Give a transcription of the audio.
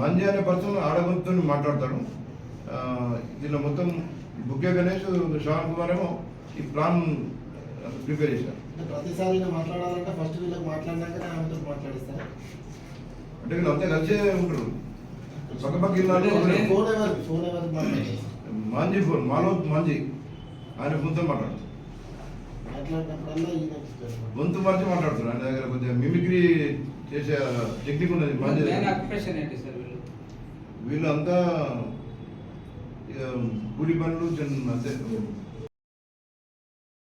మంజి అనే పర్సన్ ఆడగొంతుతో మాట్లాడతాడు. దీనిలో మొత్తం బుక్కే గణేష్ శ్రవణ్ కుమార్ ఏమో ఈ ప్లాన్ ప్రిపేర్ చేశారు. ప్రతిసారి మాట్లాడాలంటే ఫస్ట్ వీళ్ళకి మాట్లాడినాక మాట్లాడిస్తాను అంటే వీళ్ళు అంతా కలిసే ఉంటారు. పక్క పక్క మాంజీ ఫోన్ మాలో మాంజీ. ఆయన ఫోన్తో మాట్లాడుతారు. గొంతు మార్చి మాట్లాడుతారు ఆయన దగ్గర కొద్దిగా మిమిక్రీ చేసే టెక్నిక్ ఉన్నది వీళ్ళంతా కూలి పనులు చిన్న అంతే